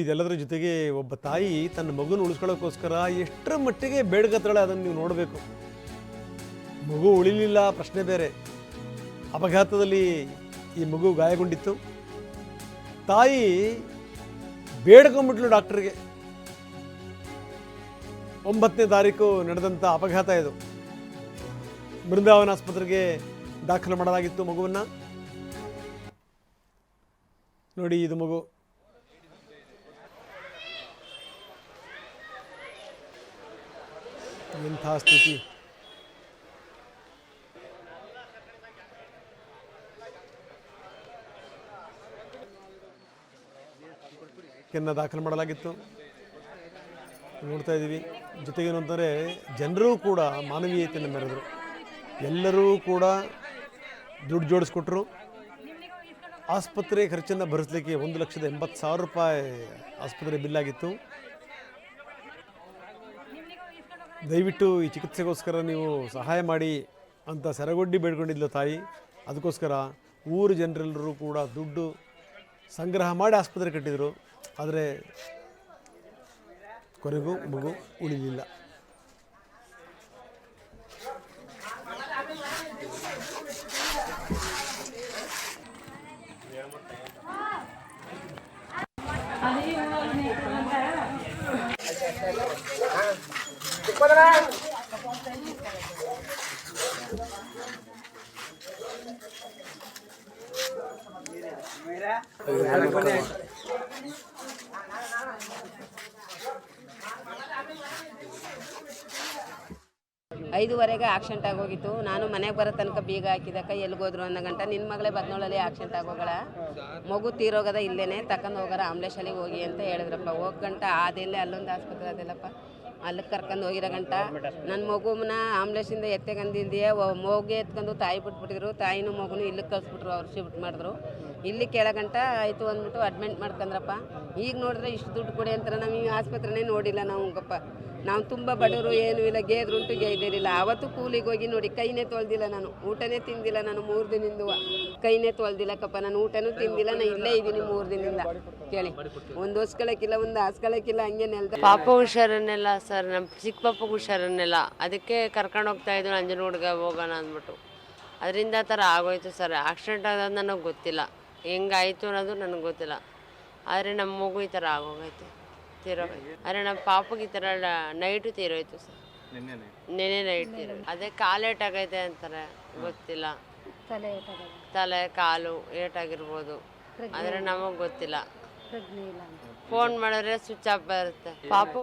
ಇದೆಲ್ಲದರ ಜೊತೆಗೆ ಒಬ್ಬ ತಾಯಿ ತನ್ನ ಮಗುನ ಉಳಿಸ್ಕೊಳ್ಳೋಕ್ಕೋಸ್ಕರ ಎಷ್ಟರ ಮಟ್ಟಿಗೆ ಬೇಡ್ಕತ್ತಾಳೆ ಅದನ್ನು ನೀವು ನೋಡಬೇಕು. ಮಗು ಉಳಿಲಿಲ್ಲ, ಪ್ರಶ್ನೆ ಬೇರೆ. ಅಪಘಾತದಲ್ಲಿ ಈ ಮಗು ಗಾಯಗೊಂಡಿತ್ತು. ತಾಯಿ ಬೇಡ್ಕೊಂಬಿಟ್ಲು ಡಾಕ್ಟರ್ಗೆ. ಒಂಬತ್ತನೇ ತಾರೀಕು ನಡೆದಂಥ ಅಪಘಾತ ಇದು. ಬೃಂದಾವನ ಆಸ್ಪತ್ರೆಗೆ ದಾಖಲು ಮಾಡಲಾಗಿತ್ತು ಮಗುವನ್ನು. ನೋಡಿ ಇದು ಮಗು. ಎಂಥ ಸ್ಥಿತಿ. ಕೆನ್ನ ದಾಖಲು ಮಾಡಲಾಗಿತ್ತು. ನೋಡ್ತಾ ಇದ್ದೀವಿ. ಜೊತೆಗೇನು ಅಂತಂದರೆ ಜನರೂ ಕೂಡ ಮಾನವೀಯತೆಯನ್ನು ಮೆರೆದರು. ಎಲ್ಲರೂ ಕೂಡ ದುಡ್ಡು ಜೋಡಿಸ್ಕೊಟ್ರು. ಆಸ್ಪತ್ರೆ ಖರ್ಚನ್ನು ಭರಿಸಲಿಕ್ಕೆ ಒಂದು ಲಕ್ಷದ ಎಂಬತ್ತು ಸಾವಿರ ರೂಪಾಯಿ ಆಸ್ಪತ್ರೆ ಬಿಲ್ ಆಗಿತ್ತು ದಯವಿಟ್ಟು ಈ ಚಿಕಿತ್ಸೆಗೋಸ್ಕರ ನೀವು ಸಹಾಯ ಮಾಡಿ ಅಂತ ಸೆರಗೊಡ್ಡಿ ಬೇಡ್ಕೊಂಡಿದ್ಲು ತಾಯಿ. ಅದಕ್ಕೋಸ್ಕರ ಊರು ಜನರೆಲ್ಲರೂ ಕೂಡ ದುಡ್ಡು ಸಂಗ್ರಹ ಮಾಡಿ ಆಸ್ಪತ್ರೆ ಕಟ್ಟಿದರು. ಆದರೆ ಕೊನೆಗೂ ಮಗು ಉಳಿಲಿಲ್ಲ. ಐದುವರೆಗೆ ಆಕ್ಸಿಡೆಂಟ್ ಆಗೋಗಿತ್ತು ನಾನು ಮನೆಗೆ ಬರೋ ತನಕ ಬೀಗ ಹಾಕಿದಕ್ಕ ಎಲ್ಗೋದ್ರು ಅನ್ನೋ ಗಂಟ ನಿನ್ನ ಮಗಳೇ ಬದ್ನೋಳಲ್ಲಿ ಆಕ್ಸಿಡೆಂಟ್ ಆಗೋಗಳ ಮಗು ತೀರೋಗದ ಇಲ್ಲೇನೆ ತಕೊಂಡು ಹೋಗರ ಆಂಬ್ಲೇಶಲ್ಲಿ ಹೋಗಿ ಅಂತ ಹೇಳಿದ್ರಪ್ಪ. ಹೋಗ್ ಗಂಟ ಆದಿಲ್ಲೇ ಅಲ್ಲೊಂದು ಆಸ್ಪತ್ರೆ ಅದೆಲ್ಲಪ್ಪ. ಅಲ್ಲಿಗೆ ಕರ್ಕೊಂಡು ಹೋಗಿರೋ ಗಂಟ. ನನ್ನ ಮಗುನ ಆಂಬ್ಲೇಸಿಂದ ಎತ್ತೆಗಂದಿದ್ದೀಯ ಮಗು ಎತ್ಕೊಂಡು ತಾಯಿ ಬಿಟ್ಬಿಟ್ಟಿದ್ರು. ತಾಯಿನೂ ಮಗುನು ಇಲ್ಲಿಗೆ ಕಳಿಸ್ಬಿಟ್ರು, ಅವ್ರು ಶಿಫ್ಟ್ ಮಾಡಿದ್ರು. ಇಲ್ಲಿ ಕೆಳಗಂಟ ಆಯಿತು ಅಂದ್ಬಿಟ್ಟು ಅಡ್ಮಿಂಟ್ ಮಾಡ್ಕೊಂಡ್ರಪ್ಪ. ಈಗ ನೋಡಿದ್ರೆ ಇಷ್ಟು ದುಡ್ಡು ಕೊಡಿ ಅಂತಾರೆ ನಾವು ಈ ಆಸ್ಪತ್ರೆನೇ ನೋಡಿಲ್ಲ ನಾವು ಗಪ್ಪ. ನಾವು ತುಂಬ ಬಡವರು, ಏನೂ ಇಲ್ಲ ಗೇದ್ರುಂಟು ಗೇದಿರಿಲ್ಲ ಅವತ್ತು ಕೂಲಿಗೆ ಹೋಗಿ ನೋಡಿ, ಕೈನೇ ತೊಳ್ದಿಲ್ಲ ನಾನು. ಊಟನೇ ತಿಂದಿಲ್ಲ ನಾನು ಮೂರು ದಿನದಿಂದ. ಕೈನೇ ತೊಳ್ದಿಲ್ಲ ಕಪ್ಪ. ನಾನು ಊಟನೂ ತಿಂದಿಲ್ಲ ನಾನು ಇಲ್ಲೇ ಇದ್ದೀನಿ ಮೂರು ದಿನದಿಂದ. ಕೇಳಿ. ಒಂದು ಹೊಸ್ಕೊಳಕ್ಕಿಲ್ಲ, ಒಂದು ಹಾಸ್ಕೊಳಕ್ಕಿಲ್ಲ, ಹಂಗೆ ನೆಲ್ದ. ಪಾಪ ಹುಷಾರನ್ನೆಲ್ಲ ಸರ್ ನಮ್ಮ ಚಿಕ್ಕ ಪಾಪ ಹುಷಾರನ್ನೆಲ್ಲ. ಅದಕ್ಕೆ ಕರ್ಕೊಂಡು ಹೋಗ್ತಾ ಇದ್ರು ನಂಜನಗೂಡ್ಗೆ ಹೋಗೋಣ ಅಂದ್ಬಿಟ್ಟು. ಅದರಿಂದ ಆ ಥರ ಆಗೋಯ್ತು ಸರ್. ಆಕ್ಸಿಡೆಂಟ್ ಆಗೋದು ನನಗೆ ಗೊತ್ತಿಲ್ಲ. ಹೆಂಗಾಯ್ತು ಅನ್ನೋದು ನನಗೆ ಗೊತ್ತಿಲ್ಲ. ಆದರೆ ನಮ್ಮ ಮಗು ಈ ಥರ ಆಗೋಗೈತೆ ತೀರೋಗೈತೆ. ಆದರೆ ನಮ್ಮ ಪಾಪಗೆ ಈ ಥರ ನೈಟು ತೀರೋಯ್ತು ಸರ್. ನೆನೆ ನೈಟ್. ತೀರೋ ಅದೇ ಕಾಲು ಏಟಾಗೈತೆ ಅಂತಾರೆ ಗೊತ್ತಿಲ್ಲ. ತಲೆ ತಲೆ ಕಾಲು ಏಟಾಗಿರ್ಬೋದು. ಆದರೆ ನಮಗೆ ಗೊತ್ತಿಲ್ಲ. ಫೋನ್ ಮಾಡಿದ್ರೆ ಸ್ವಿಚ್ ಆಫ್ ಬರುತ್ತೆ. ಪಾಪ